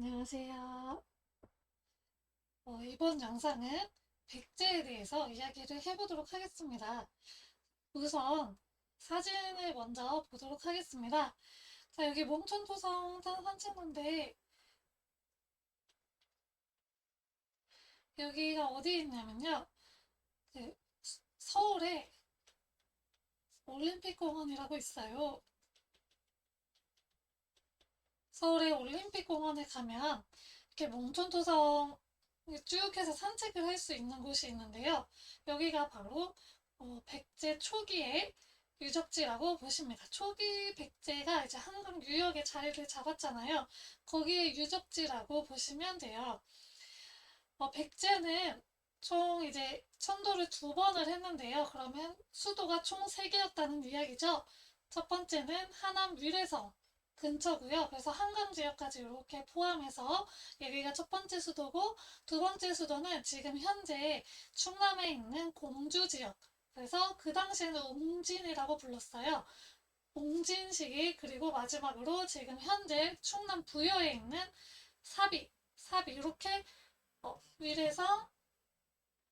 안녕하세요. 어, 이번 영상은 백제에 대해서 이야기를 해보도록 하겠습니다. 우선 사진을 먼저 보도록 하겠습니다. 자, 여기 몽천토성 산- 산책로인데 여기가 어디에 있냐면요. 그 서- 서울에 올림픽공원이라고 있어요. 서울의 올림픽공원에 가면 이렇게 몽촌토성 쭉 해서 산책을 할 수 있는 곳이 있는데요. 여기가 바로 어, 백제 초기의 유적지라고 보십니다. 초기 백제가 이제 한강 유역에 자리를 잡았잖아요. 거기에 유적지라고 보시면 돼요. 어, 백제는 총 이제 천도를 두 번을 했는데요. 그러면 수도가 총 세 개였다는 이야기죠. 첫 번째는 하남 위례성 근처고요. 그래서 한강 지역까지 이렇게 포함해서 여기가 첫 번째 수도고 두 번째 수도는 지금 현재 충남에 있는 공주 지역. 그래서 그 당시에는 옹진이라고 불렀어요. 옹진시기 그리고 마지막으로 지금 현재 충남 부여에 있는 사비, 사비 이렇게 어, 위례성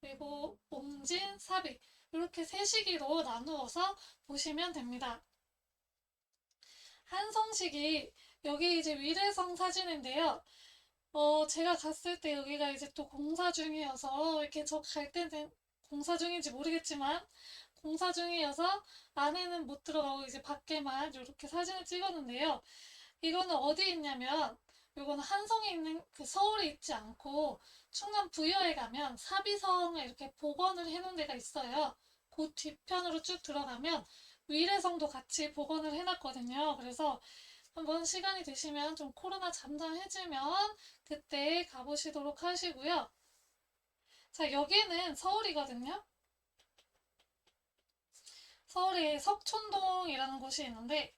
그리고 옹진, 사비 이렇게 세 시기로 나누어서 보시면 됩니다. 한성식이 여기 이제 위례성 사진인데요. 어, 제가 갔을 때 여기가 이제 또 공사 중이어서 이렇게 저 갈 때는 공사 중인지 모르겠지만 공사 중이어서 안에는 못 들어가고 이제 밖에만 이렇게 사진을 찍었는데요. 이거는 어디 있냐면 요거는 한성에 있는 그 서울에 있지 않고 충남 부여에 가면 사비성을 이렇게 복원을 해놓은 데가 있어요. 그 뒤편으로 쭉 들어가면 위례성도 같이 복원을 해놨거든요. 그래서 한번 시간이 되시면 좀 코로나 잠잠해지면 그때 가보시도록 하시고요. 자, 여기는 서울이거든요. 서울에 석촌동이라는 곳이 있는데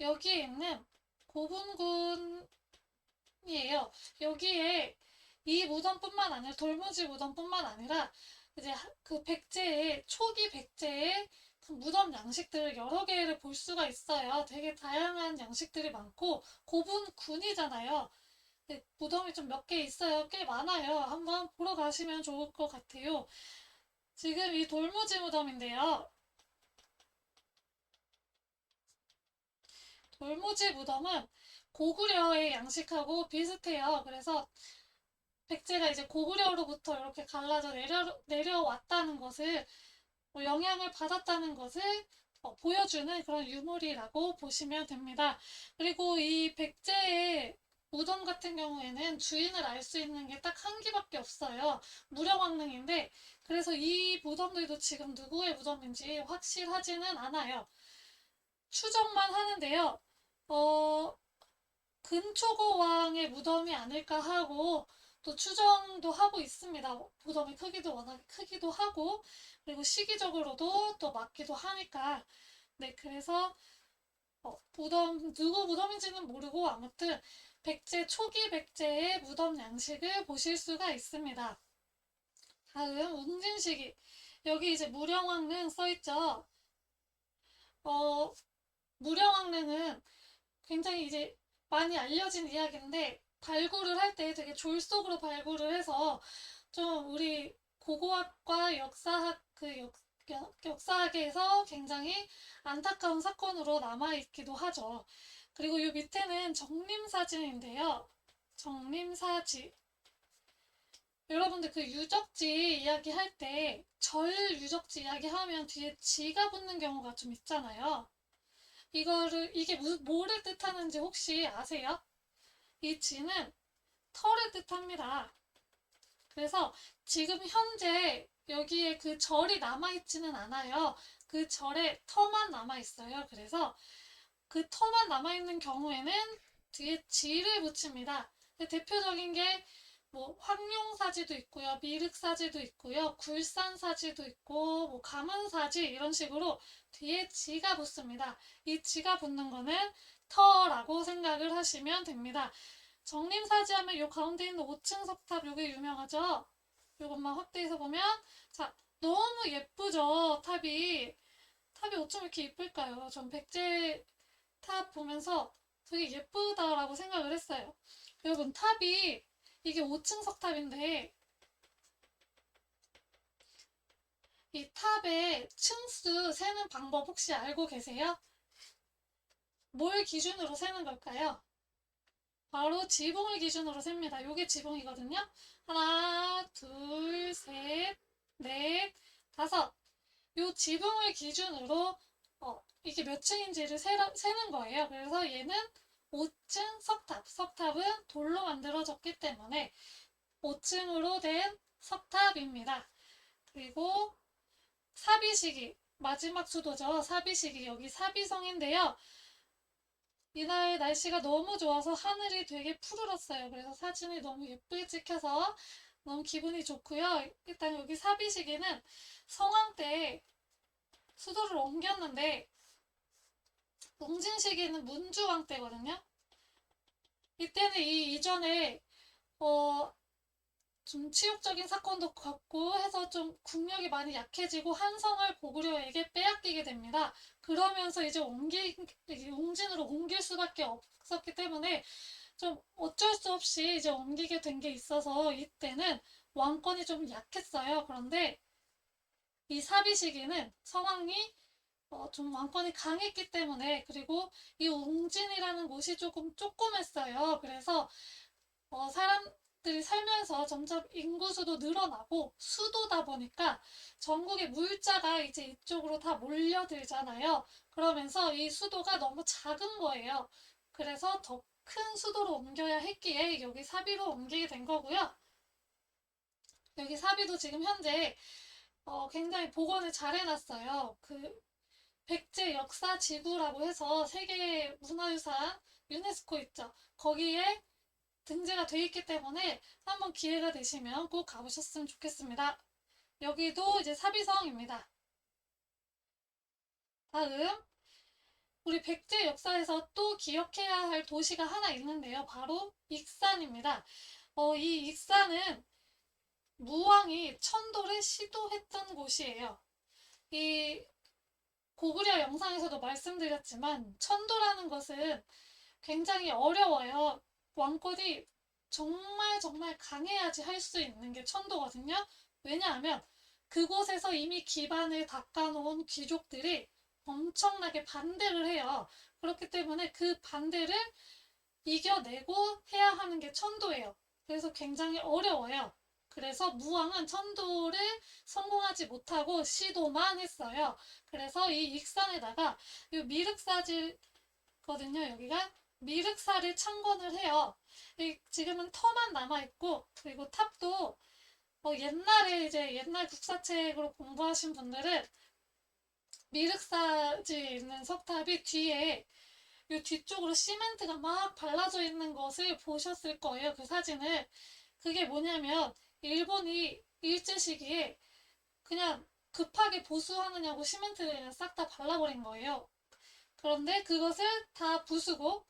여기에 있는 고분군이에요. 여기에 이 무덤뿐만 아니라 돌무지 무덤뿐만 아니라 이제 하- 그 백제의 초기 백제의 그 무덤 양식들을 여러 개를 볼 수가 있어요. 되게 다양한 양식들이 많고 고분군이잖아요. 네, 무덤이 좀 몇 개 있어요. 꽤 많아요. 한번 보러 가시면 좋을 것 같아요. 지금 이 돌무지 무덤인데요. 돌무지 무덤은 고구려의 양식하고 비슷해요. 그래서 백제가 이제 고구려로부터 이렇게 갈라져 내려, 내려왔다는 것을 뭐 영향을 받았다는 것을 어, 보여주는 그런 유물이라고 보시면 됩니다. 그리고 이 백제의 무덤 같은 경우에는 주인을 알 수 있는 게 딱한 기밖에 없어요. 무령왕릉인데 그래서 이 무덤들도 지금 누구의 무덤인지 확실하지는 않아요. 추정만 하는데요. 어, 근초고 왕의 무덤이 아닐까 하고 또 추정도 하고 있습니다. 무덤의 크기도 워낙 크기도 하고 그리고 시기적으로도 또 맞기도 하니까 네 그래서 어, 무덤 누구 무덤인지는 모르고 아무튼 백제 초기 백제의 무덤 양식을 보실 수가 있습니다. 다음 웅진시기 여기 이제 무령왕릉 써 있죠. 어 무령왕릉은 굉장히 이제 많이 알려진 이야기인데 발굴을 할 때 되게 졸속으로 발굴을 해서 좀 우리 고고학과 역사학 그 역, 역, 역사학에서 굉장히 안타까운 사건으로 남아있기도 하죠. 그리고 이 밑에는 정림사진인데요. 정림사지. 여러분들 그 유적지 이야기 할 때 절 유적지 이야기 하면 뒤에 지가 붙는 경우가 좀 있잖아요. 이거를 이게 무슨 뭐를 뜻하는지 혹시 아세요? 이 지는 털을 뜻합니다. 그래서 지금 현재 여기에 그 절이 남아있지는 않아요. 그 절에 터만 남아있어요. 그래서 그 터만 남아있는 경우에는 뒤에 지를 붙입니다. 대표적인 게 뭐 황룡사지도 있고요, 미륵사지도 있고요, 굴산사지도 있고, 뭐 가문사지 이런 식으로 뒤에 지가 붙습니다. 이 지가 붙는 거는 터라고 생각을 하시면 됩니다. 정림사지 하면 요 가운데 있는 5층 석탑 요게 유명하죠? 요것만 확대해서 보면 자 너무 예쁘죠 탑이 탑이 어쩜 이렇게 예쁠까요? 전 백제 탑 보면서 되게 예쁘다라고 생각을 했어요. 여러분 탑이 이게 5층 석 탑인데 이 탑의 층수 세는 방법 혹시 알고 계세요? 뭘 기준으로 세는 걸까요? 바로 지붕을 기준으로 셉니다. 이게 지붕이거든요. 하나, 둘, 셋, 넷, 다섯. 이 지붕을 기준으로 어, 이게 몇 층인지를 세, 세는 거예요. 그래서 얘는 5층 석탑. 석탑은 돌로 만들어졌기 때문에 5층으로 된 석탑입니다. 그리고 사비시기. 마지막 수도죠. 사비시기. 여기 사비성인데요. 이날 날씨가 너무 좋아서 하늘이 되게 푸르렀어요. 그래서 사진이 너무 예쁘게 찍혀서 너무 기분이 좋고요. 일단 여기 사비시기는 성황 때 수도를 옮겼는데 웅진 시기는 문주왕 때거든요. 이때는 이 이전에 어, 좀 치욕적인 사건도 겪고 해서 좀 국력이 많이 약해지고 한성을 고구려에게 빼앗기게 됩니다. 그러면서 이제 옮기, 웅진으로 옮길 수밖에 없었기 때문에 좀 어쩔 수 없이 이제 옮기게 된 게 있어서 이때는 왕권이 좀 약했어요. 그런데 이 사비 시기는 성왕이 어, 좀 왕권이 강했기 때문에 그리고 이 웅진이라는 곳이 조금 조그맸어요. 그래서 어, 사람 들이 살면서 점점 인구수도 늘어나고 수도다 보니까 전국의 물자가 이제 이쪽으로 다 몰려들잖아요. 그러면서 이 수도가 너무 작은 거예요. 그래서 더 큰 수도로 옮겨야 했기에 여기 사비로 옮기게 된 거고요. 여기 사비도 지금 현재 어, 굉장히 복원을 잘 해놨어요. 그 백제 역사 지구라고 해서 세계 문화유산 유네스코 있죠. 거기에 등재가 돼 있기 때문에 한번 기회가 되시면 꼭 가보셨으면 좋겠습니다. 여기도 이제 사비성입니다. 다음 우리 백제 역사에서 또 기억해야 할 도시가 하나 있는데요. 바로 익산입니다. 어, 이 익산은 무왕이 천도를 시도했던 곳이에요. 이 고구려 영상에서도 말씀드렸지만 천도라는 것은 굉장히 어려워요. 왕권이 정말 정말 강해야지 할 수 있는 게 천도거든요. 왜냐하면 그곳에서 이미 기반을 닦아놓은 귀족들이 엄청나게 반대를 해요. 그렇기 때문에 그 반대를 이겨내고 해야 하는 게 천도예요. 그래서 굉장히 어려워요. 그래서 무왕은 천도를 성공하지 못하고 시도만 했어요. 그래서 이 익산에다가 이 미륵사지거든요. 여기가 미륵사를 창건을 해요. 지금은 터만 남아있고 그리고 탑도 어 옛날에 이제 옛날 국사책으로 공부하신 분들은 미륵사지 있는 석탑이 뒤에 이 뒤쪽으로 시멘트가 막 발라져 있는 것을 보셨을 거예요. 그 사진을. 그게 뭐냐면 일본이 일제 시기에 그냥 급하게 보수하느냐고 시멘트를 싹 다 발라버린 거예요. 그런데 그것을 다 부수고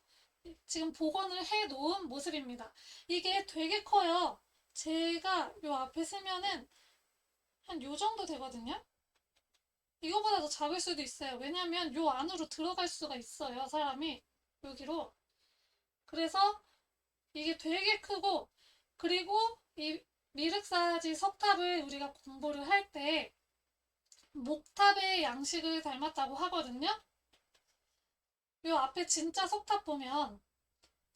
지금 복원을 해 놓은 모습입니다. 이게 되게 커요. 제가 요 앞에 쓰면은 한 요 정도 되거든요. 이거보다 더 작을 수도 있어요. 왜냐면 요 안으로 들어갈 수가 있어요. 사람이 여기로. 그래서 이게 되게 크고 그리고 이 미륵사지 석탑을 우리가 공부를 할 때 목탑의 양식을 닮았다고 하거든요. 요 앞에 진짜 석탑 보면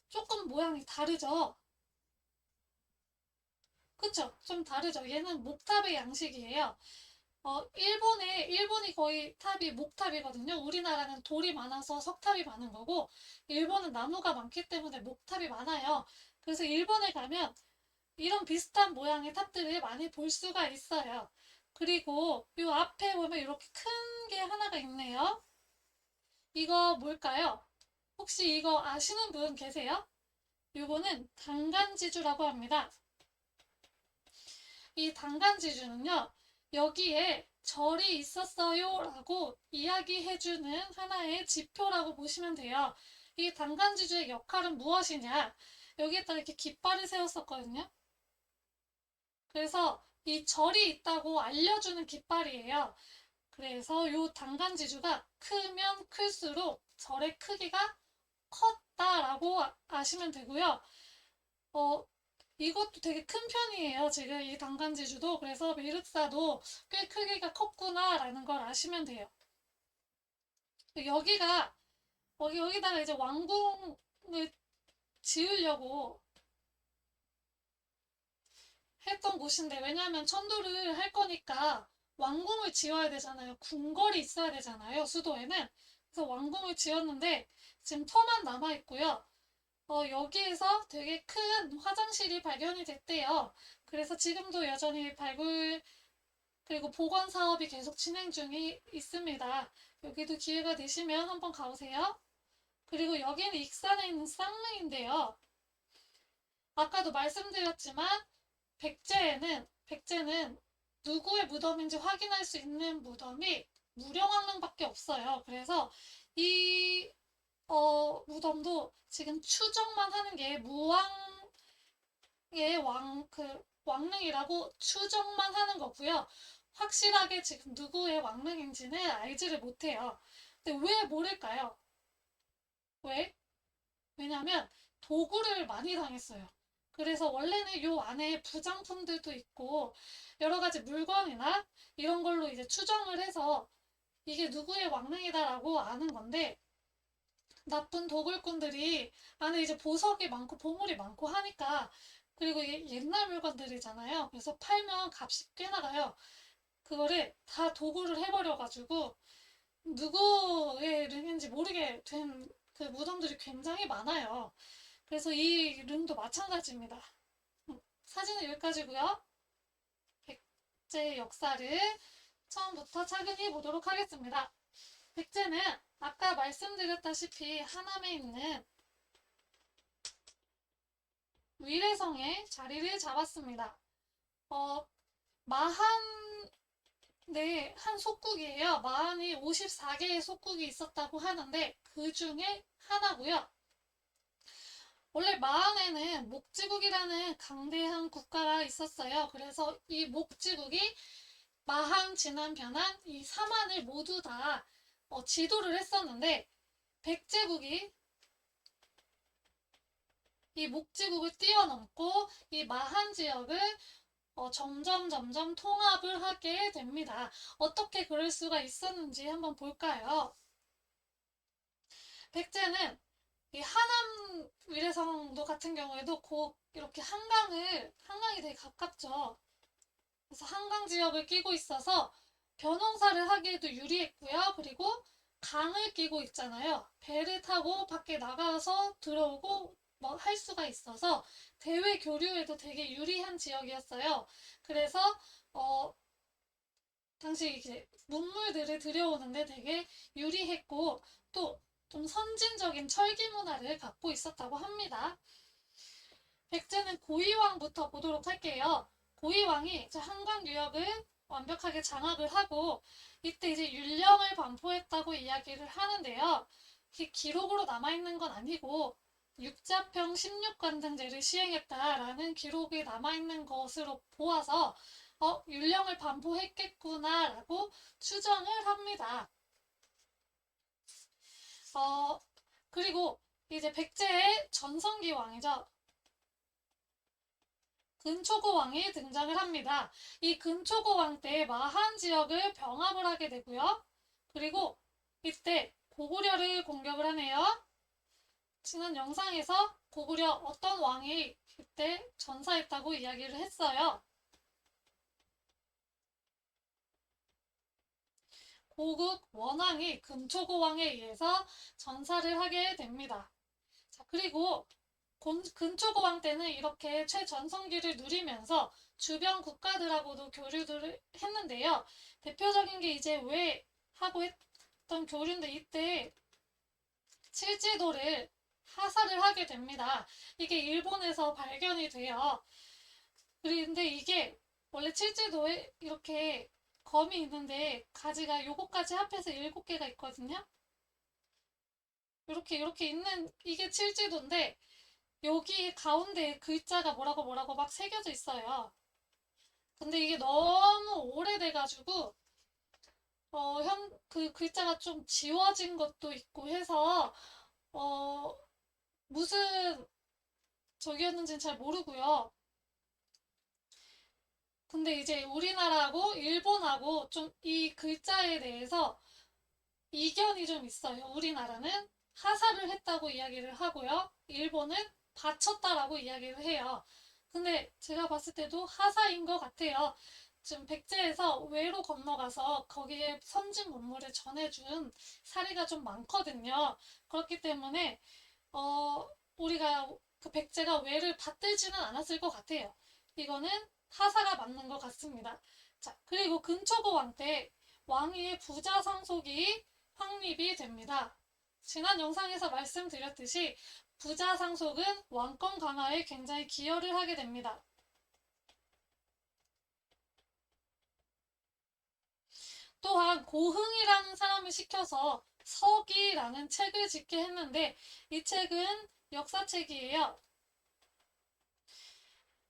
조금 모양이 다르죠? 그쵸? 좀 다르죠? 얘는 목탑의 양식이에요. 어, 일본에, 일본이 거의 탑이 목탑이거든요. 우리나라는 돌이 많아서 석탑이 많은 거고, 일본은 나무가 많기 때문에 목탑이 많아요. 그래서 일본에 가면 이런 비슷한 모양의 탑들을 많이 볼 수가 있어요. 그리고 이 앞에 보면 이렇게 큰 게 하나가 있네요. 이거 뭘까요? 혹시 이거 아시는 분 계세요? 이거는 단간지주라고 합니다. 이 단간지주는요, 여기에 절이 있었어요 라고 이야기해주는 하나의 지표라고 보시면 돼요. 이 단간지주의 역할은 무엇이냐? 여기에다 이렇게 깃발을 세웠었거든요. 그래서 이 절이 있다고 알려주는 깃발이에요. 그래서 이 단간지주가 크면 클수록 절의 크기가 컸다라고 아시면 되고요. 어, 이것도 되게 큰 편이에요. 지금 이 당간지주도. 그래서 미륵사도 꽤 크기가 컸구나라는 걸 아시면 돼요. 여기가, 여기, 여기다가 이제 왕궁을 지으려고 했던 곳인데, 왜냐하면 천도를 할 거니까 왕궁을 지어야 되잖아요. 궁궐이 있어야 되잖아요. 수도에는. 그래서 왕궁을 지었는데, 지금 터만 남아있고요. 어, 여기에서 되게 큰 화장실이 발견이 됐대요. 그래서 지금도 여전히 발굴, 그리고 보건 사업이 계속 진행 중이 있습니다. 여기도 기회가 되시면 한번 가보세요. 그리고 여기는 익산에 있는 쌍릉인데요. 아까도 말씀드렸지만, 백제에는, 백제는 누구의 무덤인지 확인할 수 있는 무덤이 무령왕릉밖에 없어요. 그래서 이 어, 무덤도 지금 추정만 하는 게 무왕의 왕, 그, 왕릉이라고 추정만 하는 거고요. 확실하게 지금 누구의 왕릉인지는 알지를 못해요. 근데 왜 모를까요? 왜? 왜냐면 도구를 많이 당했어요. 그래서 원래는 요 안에 부장품들도 있고 여러 가지 물건이나 이런 걸로 이제 추정을 해서 이게 누구의 왕릉이다라고 아는 건데 나쁜 도굴꾼들이 안에 이제 보석이 많고 보물이 많고 하니까 그리고 옛날 물건들이잖아요. 그래서 팔면 값이 꽤 나가요. 그거를 다 도굴을 해버려가지고 누구의 릉인지 모르게 된 그 무덤들이 굉장히 많아요. 그래서 이 릉도 마찬가지입니다. 음, 사진은 여기까지고요. 백제 역사를 처음부터 차근히 보도록 하겠습니다. 백제는 말씀드렸다시피 하남에 있는 위례성에 자리를 잡았습니다. 어, 마한, 네, 한 속국이에요. 마한이 54개의 속국이 있었다고 하는데 그 중에 하나고요. 원래 마한에는 목지국이라는 강대한 국가가 있었어요. 그래서 이 목지국이 마한, 진안, 변한 이 삼한을 모두 다 어, 지도를 했었는데 백제국이 이 목지국을 뛰어넘고 이 마한 지역을 어, 점점 점점 통합을 하게 됩니다. 어떻게 그럴 수가 있었는지 한번 볼까요? 백제는 이 하남 위례성도 같은 경우에도 곧 이렇게 한강을 한강이 되게 가깝죠. 그래서 한강 지역을 끼고 있어서 벼농사를 하기에도 유리했고요. 그리고 강을 끼고 있잖아요. 배를 타고 밖에 나가서 들어오고 뭐 할 수가 있어서 대외 교류에도 되게 유리한 지역이었어요. 그래서 어 당시 이제 문물들을 들여오는데 되게 유리했고 또 좀 선진적인 철기 문화를 갖고 있었다고 합니다. 백제는 고이왕부터 보도록 할게요. 고이왕이 한강 유역을 완벽하게 장악을 하고 이때 이제 율령을 반포했다고 이야기를 하는데요. 이게 기록으로 남아있는 건 아니고 육자평 16관 등제를 시행했다라는 기록이 남아있는 것으로 보아서 어, 율령을 반포했겠구나라고 추정을 합니다. 어, 그리고 이제 백제의 전성기 왕이죠. 근초고 왕이 등장을 합니다. 이 근초고 왕 때 마한 지역을 병합을 하게 되고요. 그리고 이때 고구려를 공격을 하네요. 지난 영상에서 고구려 어떤 왕이 이때 전사했다고 이야기를 했어요. 고국 원왕이 근초고 왕에 의해서 전사를 하게 됩니다. 자, 그리고 근초고 왕 때는 이렇게 최전성기를 누리면서 주변 국가들하고도 교류를 했는데요. 대표적인 게 이제 왜 하고 했던 교류인데 이때 칠지도를 하사를 하게 됩니다. 이게 일본에서 발견이 돼요. 그런데 이게 원래 칠지도에 이렇게 검이 있는데 가지가 요거까지 합해서 일곱 개가 있거든요. 이렇게 이렇게 있는 이게 칠지도인데 여기 가운데 글자가 뭐라고 뭐라고 막 새겨져 있어요. 근데 이게 너무 오래돼가지고 어, 현, 그 글자가 좀 지워진 것도 있고 해서 어, 무슨 적이었는지는 잘 모르고요. 근데 이제 우리나라하고 일본하고 좀 이 글자에 대해서 이견이 좀 있어요. 우리나라는 하사를 했다고 이야기를 하고요. 일본은 바쳤다라고 이야기를 해요. 근데 제가 봤을 때도 하사인 것 같아요. 지금 백제에서 외로 건너가서 거기에 선진 문물을 전해준 사례가 좀 많거든요. 그렇기 때문에 어, 우리가 그 백제가 외를 받들지는 않았을 것 같아요. 이거는 하사가 맞는 것 같습니다. 자, 그리고 근초고 왕 때 왕위의 부자 상속이 확립이 됩니다. 지난 영상에서 말씀드렸듯이 부자 상속은 왕권 강화에 굉장히 기여를 하게 됩니다. 또한 고흥이라는 사람을 시켜서 서기라는 책을 짓게 했는데 이 책은 역사책이에요.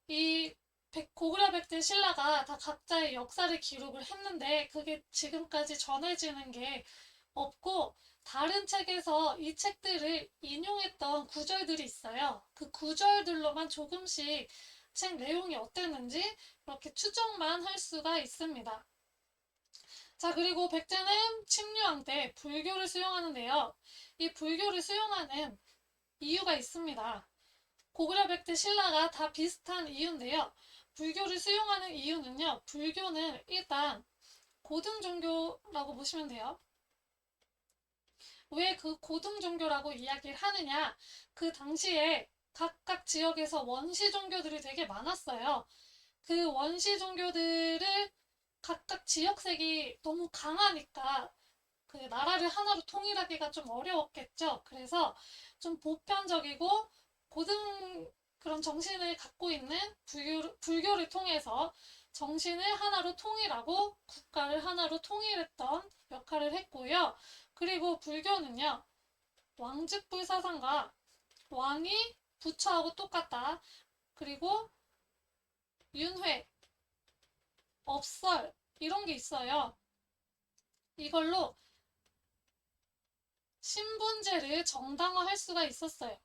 이 백- 고구려 백제 신라가 다 각자의 역사를 기록을 했는데 그게 지금까지 전해지는 게 없고 다른 책에서 이 책들을 인용했던 구절들이 있어요. 그 구절들로만 조금씩 책 내용이 어땠는지 그렇게 추정만 할 수가 있습니다. 자, 그리고 백제는 침류왕 때 불교를 수용하는데요. 이 불교를 수용하는 이유가 있습니다. 고구려 백제 신라가 다 비슷한 이유인데요. 불교를 수용하는 이유는요. 불교는 일단 고등 종교라고 보시면 돼요. 왜 그 고등 종교라고 이야기를 하느냐? 그 당시에 각각 지역에서 원시 종교들이 되게 많았어요. 그 원시 종교들을 각각 지역색이 너무 강하니까 그 나라를 하나로 통일하기가 좀 어려웠겠죠. 그래서 좀 보편적이고 고등 그런 정신을 갖고 있는 불교, 불교를 통해서 정신을 하나로 통일하고 국가를 하나로 통일했던 역할을 했고요. 그리고 불교는요, 왕직불 사상과 왕이 부처하고 똑같다. 그리고 윤회, 업설, 이런 게 있어요. 이걸로 신분제를 정당화할 수가 있었어요.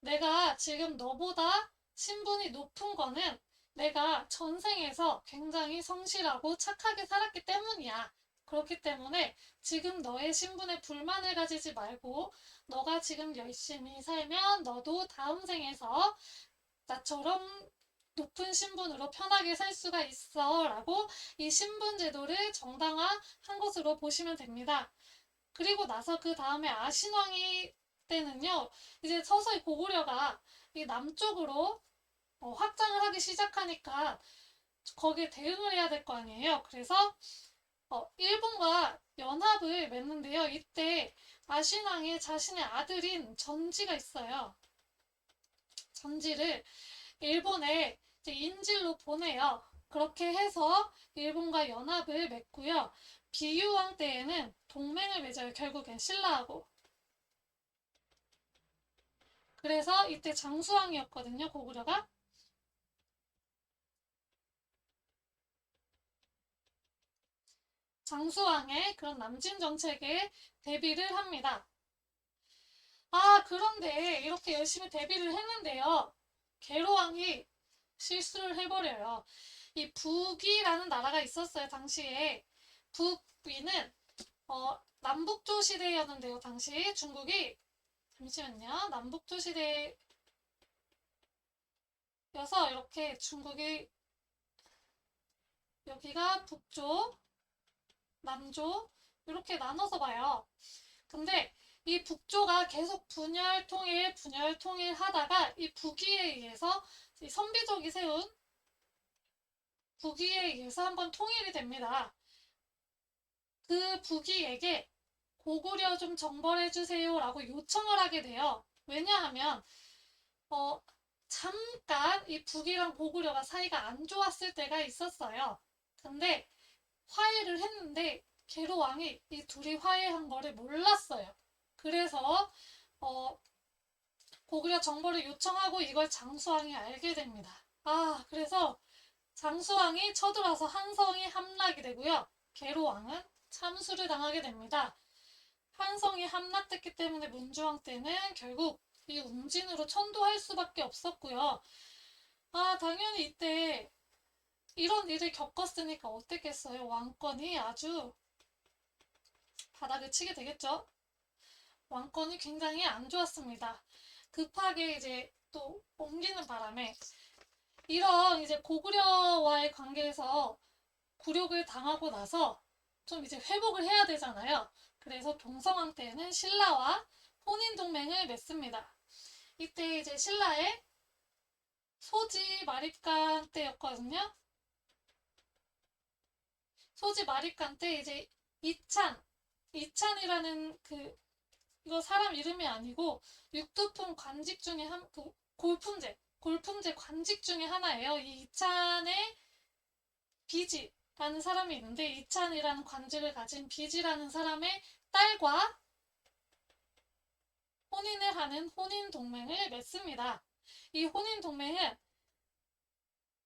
내가 지금 너보다 신분이 높은 거는 내가 전생에서 굉장히 성실하고 착하게 살았기 때문이야. 그렇기 때문에 지금 너의 신분에 불만을 가지지 말고 너가 지금 열심히 살면 너도 다음 생에서 나처럼 높은 신분으로 편하게 살 수가 있어 라고 이 신분 제도를 정당화한 것으로 보시면 됩니다. 그리고 나서 그 다음에 아신왕이 때는요, 이제 서서히 고구려가 이 남쪽으로 어, 확장을 하기 시작하니까 거기에 대응을 해야 될 거 아니에요. 그래서 어, 일본과 연합을 맺는데요. 이때 아신왕의 자신의 아들인 전지가 있어요. 전지를 일본에 인질로 보내요. 그렇게 해서 일본과 연합을 맺고요. 비유왕 때에는 동맹을 맺어요. 결국엔 신라하고. 그래서 이때 장수왕이었거든요. 고구려가. 장수왕의 그런 남진 정책에 대비를 합니다. 아, 그런데 이렇게 열심히 대비를 했는데요. 계로왕이 실수를 해버려요. 이 북이라는 나라가 있었어요, 당시에. 북위는, 어, 남북조 시대였는데요, 당시 중국이. 잠시만요. 남북조 시대여서 이렇게 중국이, 여기가 북조, 남조, 이렇게 나눠서 봐요. 근데 이 북조가 계속 분열 통일, 분열 통일 하다가 이 북위에 의해서 이 선비족이 세운 북위에 의해서 한번 통일이 됩니다. 그 북위에게 고구려 좀 정벌해 주세요 라고 요청을 하게 돼요. 왜냐하면 어, 잠깐 이 북이랑 고구려가 사이가 안 좋았을 때가 있었어요. 근데 화해를 했는데 게로 왕이 이 둘이 화해한 거를 몰랐어요. 그래서 어, 고구려 정보를 요청하고 이걸 장수왕이 알게 됩니다. 아, 그래서 장수왕이 쳐들어서 한성이 함락이 되고요. 계로왕은 참수를 당하게 됩니다. 한성이 함락됐기 때문에 문주왕 때는 결국 이 웅진으로 천도할 수밖에 없었고요. 아, 당연히 이때 이런 일을 겪었으니까 어땠겠어요? 왕권이 아주 바닥을 치게 되겠죠? 왕권이 굉장히 안 좋았습니다. 급하게 이제 또 옮기는 바람에 이런 이제 고구려와의 관계에서 굴욕을 당하고 나서 좀 이제 회복을 해야 되잖아요. 그래서 동성왕 때는 신라와 혼인 동맹을 맺습니다. 이때 이제 신라의 소지 마립간 때였거든요. 소지 마립간 때 이제 이찬, 이찬이라는 그 이거 사람 이름이 아니고 육두품 관직 중에 한 그 골품제, 골품제 관직 중에 하나예요. 이 이찬의 비지라는 사람이 있는데 이찬이라는 관직을 가진 비지라는 사람의 딸과 혼인을 하는 혼인 동맹을 맺습니다. 이 혼인 동맹은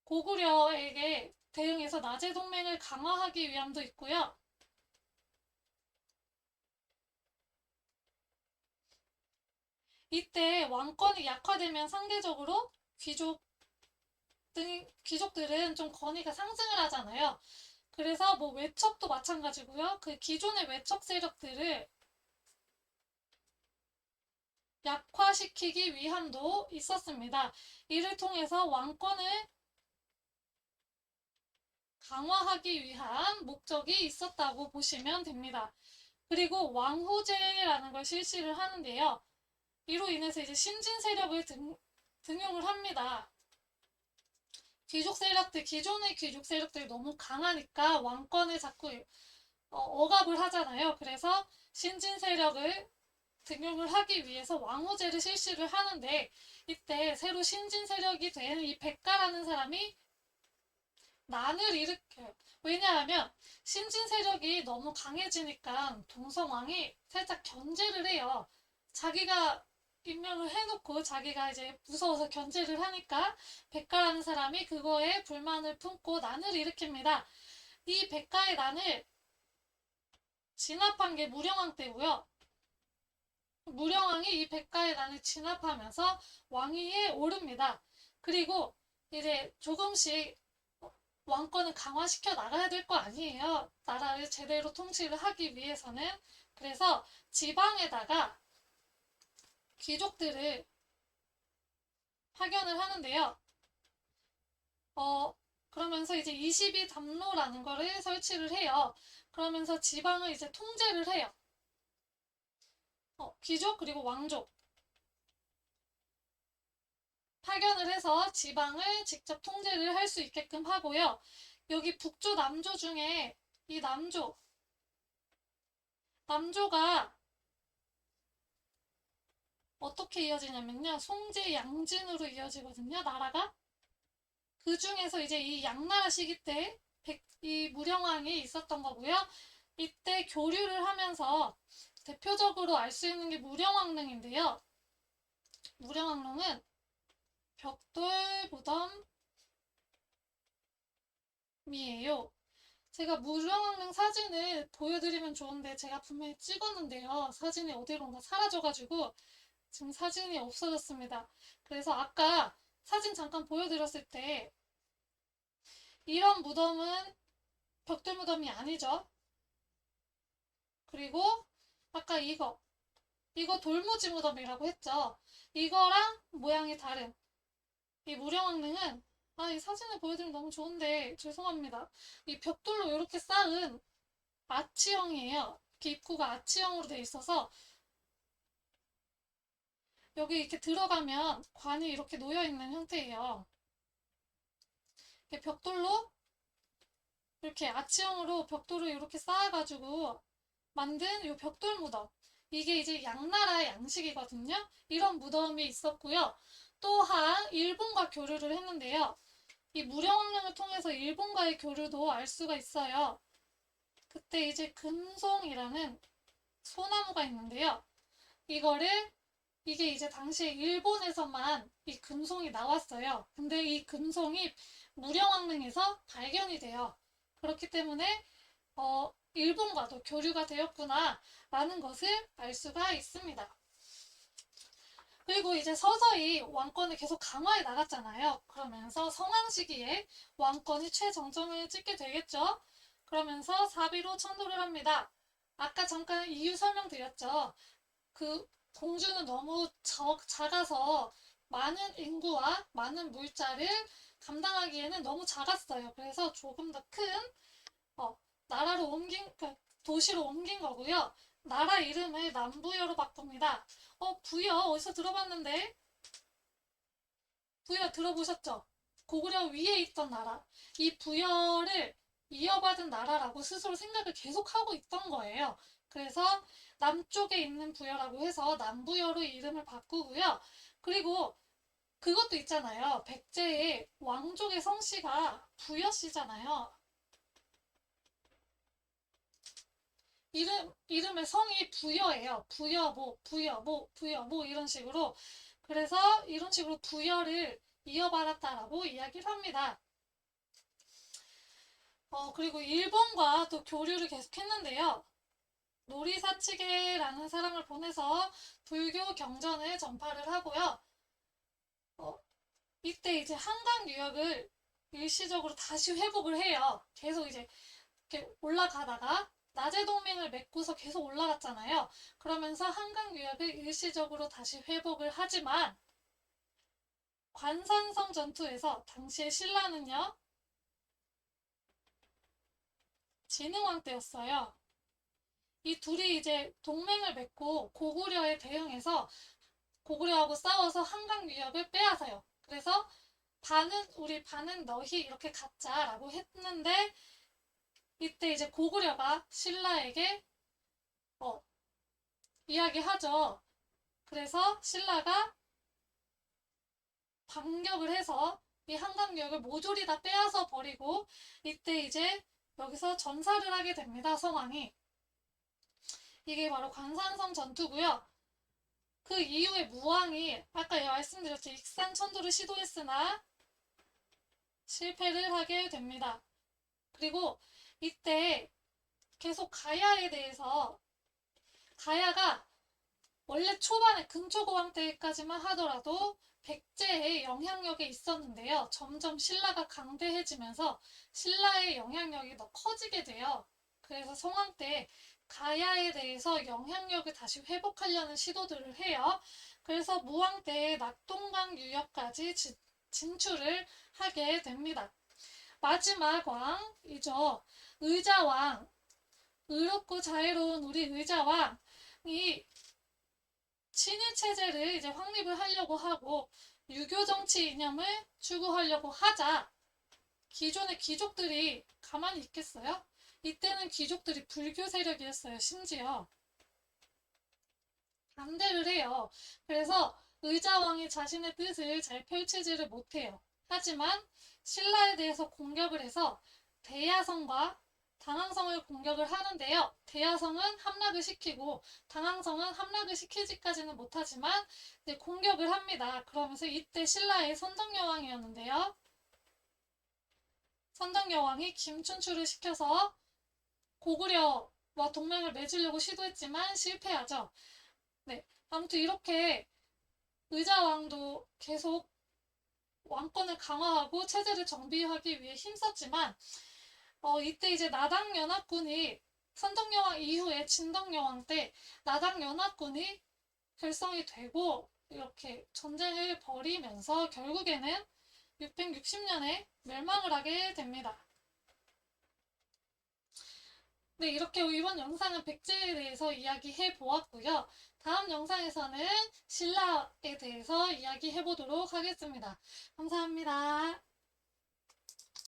고구려에게 대응해서 나제 동맹을 강화하기 위함도 있고요. 이때 왕권이 약화되면 상대적으로 귀족 등 귀족들은 좀 권위가 상승을 하잖아요. 그래서 뭐 외척도 마찬가지고요. 그 기존의 외척 세력들을 약화시키기 위함도 있었습니다. 이를 통해서 왕권을 강화하기 위한 목적이 있었다고 보시면 됩니다. 그리고 왕호제라는 걸 실시를 하는데요. 이로 인해서 이제 신진 세력을 등, 등용을 합니다. 귀족 세력들, 기존의 귀족 세력들이 너무 강하니까 왕권을 자꾸 어, 억압을 하잖아요. 그래서 신진 세력을 등용을 하기 위해서 왕호제를 실시를 하는데 이때 새로 신진 세력이 된 이 백가라는 사람이 난을 일으켜요. 왜냐하면 신진 세력이 너무 강해지니까 동성왕이 살짝 견제를 해요. 자기가 임명을 해놓고 자기가 이제 무서워서 견제를 하니까 백가라는 사람이 그거에 불만을 품고 난을 일으킵니다. 이 백가의 난을 진압한 게 무령왕 때고요. 무령왕이 이 백가의 난을 진압하면서 왕위에 오릅니다. 그리고 이제 조금씩 왕권을 강화시켜 나가야 될 거 아니에요. 나라를 제대로 통치를 하기 위해서는. 그래서 지방에다가 귀족들을 파견을 하는데요. 어, 그러면서 이제 22 담로라는 거를 설치를 해요. 그러면서 지방을 이제 통제를 해요. 어, 귀족 그리고 왕족 파견을 해서 지방을 직접 통제를 할 수 있게끔 하고요. 여기 북조, 남조 중에 이 남조, 남조가 어떻게 이어지냐면요. 송제, 양진으로 이어지거든요. 나라가. 그 중에서 이제 이 양나라 시기 때 백, 이 무령왕이 있었던 거고요. 이때 교류를 하면서 대표적으로 알 수 있는 게 무령왕릉인데요. 무령왕릉은 벽돌 무덤이에요. 제가 무령왕릉 사진을 보여드리면 좋은데 제가 분명히 찍었는데요. 사진이 어디론가 사라져가지고 지금 사진이 없어졌습니다. 그래서 아까 사진 잠깐 보여드렸을 때 이런 무덤은 벽돌 무덤이 아니죠. 그리고 아까 이거 이거 돌무지 무덤이라고 했죠. 이거랑 모양이 다른 이 무령왕릉은 아, 이 사진을 보여드리면 너무 좋은데 죄송합니다. 이 벽돌로 이렇게 쌓은 아치형이에요. 이렇게 입구가 아치형으로 돼 있어서 여기 이렇게 들어가면 관이 이렇게 놓여 있는 형태예요. 이렇게 벽돌로 이렇게 아치형으로 벽돌을 이렇게 쌓아가지고 만든 이 벽돌 무덤. 이게 이제 양나라의 양식이거든요. 이런 무덤이 있었고요. 또한 일본과 교류를 했는데요. 이 무령왕릉을 통해서 일본과의 교류도 알 수가 있어요. 그때 이제 금송이라는 소나무가 있는데요. 이거를 이게 이제 당시에 일본에서만 이 금송이 나왔어요. 근데 이 금송이 무령왕릉에서 발견이 돼요. 그렇기 때문에 어, 일본과도 교류가 되었구나 라는 것을 알 수가 있습니다. 그리고 이제 서서히 왕권을 계속 강화해 나갔잖아요. 그러면서 성황 시기에 왕권이 최정점을 찍게 되겠죠. 그러면서 사비로 천도를 합니다. 아까 잠깐 이유 설명드렸죠. 그 공주는 너무 적, 작아서 많은 인구와 많은 물자를 감당하기에는 너무 작았어요. 그래서 조금 더큰 어, 나라로 옮긴 그 도시로 옮긴 거고요. 나라 이름을 남부여로 바꿉니다. 어, 부여 어디서 들어봤는데? 부여 들어보셨죠? 고구려 위에 있던 나라. 이 부여를 이어받은 나라라고 스스로 생각을 계속하고 있던 거예요. 그래서 남쪽에 있는 부여라고 해서 남부여로 이름을 바꾸고요. 그리고 그것도 있잖아요. 백제의 왕족의 성씨가 부여씨잖아요. 이름, 이름의 성이 부여예요. 부여모, 부여모, 부여모 이런 식으로. 그래서 이런 식으로 부여를 이어받았다라고 이야기를 합니다. 어, 그리고 일본과 또 교류를 계속했는데요. 노리사치게라는 사람을 보내서 불교 경전을 전파를 하고요. 어, 이때 이제 한강 유역을 일시적으로 다시 회복을 해요. 계속 이제 이렇게 올라가다가 낮의 동맹을 맺고서 계속 올라갔잖아요. 그러면서 한강 유역을 일시적으로 다시 회복을 하지만 관산성 전투에서 당시의 신라는요. 진흥왕 때였어요. 이 둘이 이제 동맹을 맺고 고구려에 대응해서 고구려하고 싸워서 한강 유역을 빼앗아요. 그래서 반은 우리 반은 너희 이렇게 갖자라고 했는데 이때 이제 고구려가 신라에게 어, 이야기하죠. 그래서 신라가 반격을 해서 이 한강유역을 모조리 다 빼앗아 버리고 이때 이제 여기서 전사를 하게 됩니다. 성왕이. 이게 바로 관산성 전투고요. 그 이후에 무왕이 아까 말씀드렸죠. 익산 천도를 시도했으나 실패를 하게 됩니다. 그리고 이때 계속 가야에 대해서 가야가 원래 초반에 근초고왕 때까지만 하더라도 백제의 영향력이 있었는데요. 점점 신라가 강대해지면서 신라의 영향력이 더 커지게 돼요. 그래서 성왕 때 가야에 대해서 영향력을 다시 회복하려는 시도들을 해요. 그래서 무왕 때 낙동강 유역까지 지, 진출을 하게 됩니다. 마지막 왕이죠. 의자왕. 의롭고 자유로운 우리 의자왕이 친일 체제를 이제 확립을 하려고 하고 유교 정치 이념을 추구하려고 하자 기존의 귀족들이 가만히 있겠어요? 이때는 귀족들이 불교 세력이었어요, 심지어. 반대를 해요. 그래서 의자왕이 자신의 뜻을 잘 펼치지를 못해요. 하지만 신라에 대해서 공격을 해서 대야성과 당항성을 공격을 하는데요. 대야성은 함락을 시키고 당항성은 함락을 시키지까지는 못하지만 공격을 합니다. 그러면서 이때 신라의 선덕여왕이었는데요. 선덕여왕이 김춘추를 시켜서 고구려와 동맹을 맺으려고 시도했지만 실패하죠. 네, 아무튼 이렇게 의자왕도 계속 왕권을 강화하고 체제를 정비하기 위해 힘썼지만 어, 이때 이제 나당연합군이 선덕여왕 이후에 진덕여왕 때 나당연합군이 결성이 되고 이렇게 전쟁을 벌이면서 결국에는 660년에 멸망을 하게 됩니다. 네, 이렇게 이번 영상은 백제에 대해서 이야기해 보았고요. 다음 영상에서는 신라에 대해서 이야기해 보도록 하겠습니다. 감사합니다.